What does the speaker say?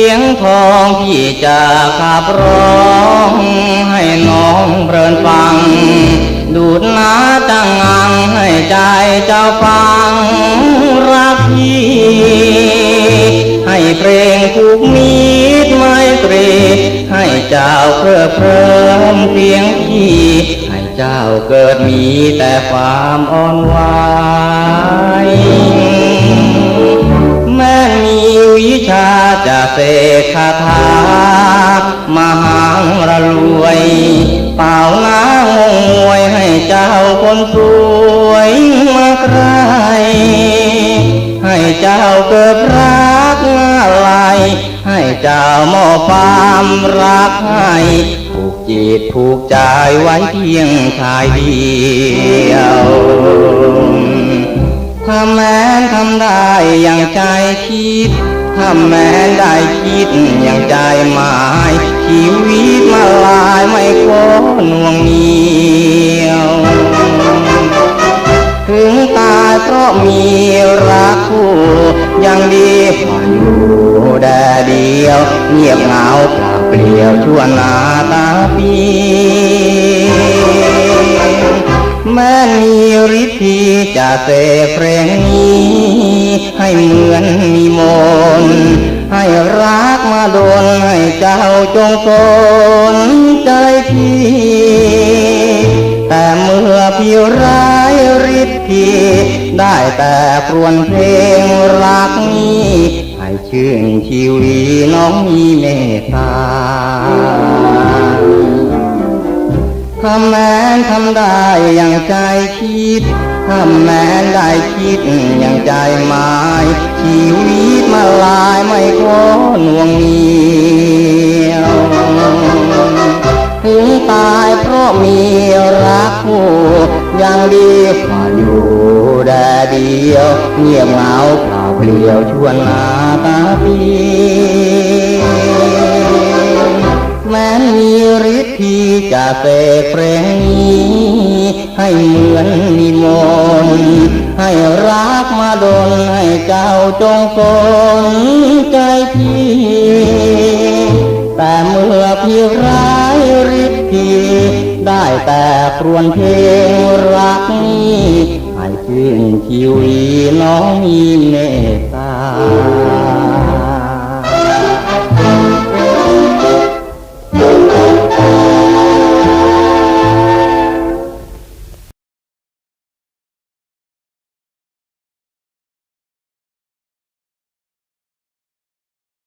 ียงทองพี่จะขับร้องให้น้องเพลินฟัง ดูดน้าจังงังให้ใจเจ้าฟังรักพี่ ให้เพลงผูกมิตรไมตรี ให้เจ้าเพลิดเพลิมเพียงพี่ ให้เจ้าเกิดมีแต่ความอ่อนไหว แม้มีวิชาจะเสกคาถามหังระรวยเป่าน้างงงวยให้เจ้าคนสวยมาใคร ให้เจ้าเกิดรักอะไรให้เจ้ามอบความรักให้ผูกจิตผูกใจไว้เพียงชายเดียว ถ้าแม้ได้คิดอย่างใจหมาย ชีวิตมาลายไม่ขอหน่วงเหนียว ถึงตายเพราะมีรักคู่ยังดีพออยู่แดเดียว เงียบเหงาเปล่าเปลี่ยวชั่วหนาตาปีแม้มีฤทธิ์ที่จะเสกเพลงนี้ ให้เหมือนมีมนให้รักมาโดนให้เจ้าจงสนใจพี่ แต่เมื่อพี่ร้ายฤทธิ์ที่ได้แต่ครวญเพลงรักนี้ให้ชื่นชีวีน้องมีเมตตาถ้าแม้นทำได้อย่างใจคิด ถ้าแม้ได้คิดอย่างใจหมายชีวิตมาลายไม่ขอหน่วงเหนียวถึงตายเพราะมีรักคู่ยังดีกว่าอยู่แด่เดียวเงียบเหงาเปล่าเปลี่ยวชวนหน้าตาปีแม้มีฤทธิ์ที่จะเสกเพลงนี้ ให้เหมือนมีมนต์ให้รักมาดนให้เจ้าจงสนใจพี่แต่เมื่อพี่ร้ายฤทธิ์ที่ได้แต่ครวญเพลงรักนี้ให้ชื่นชีวีน้องมีเมตตา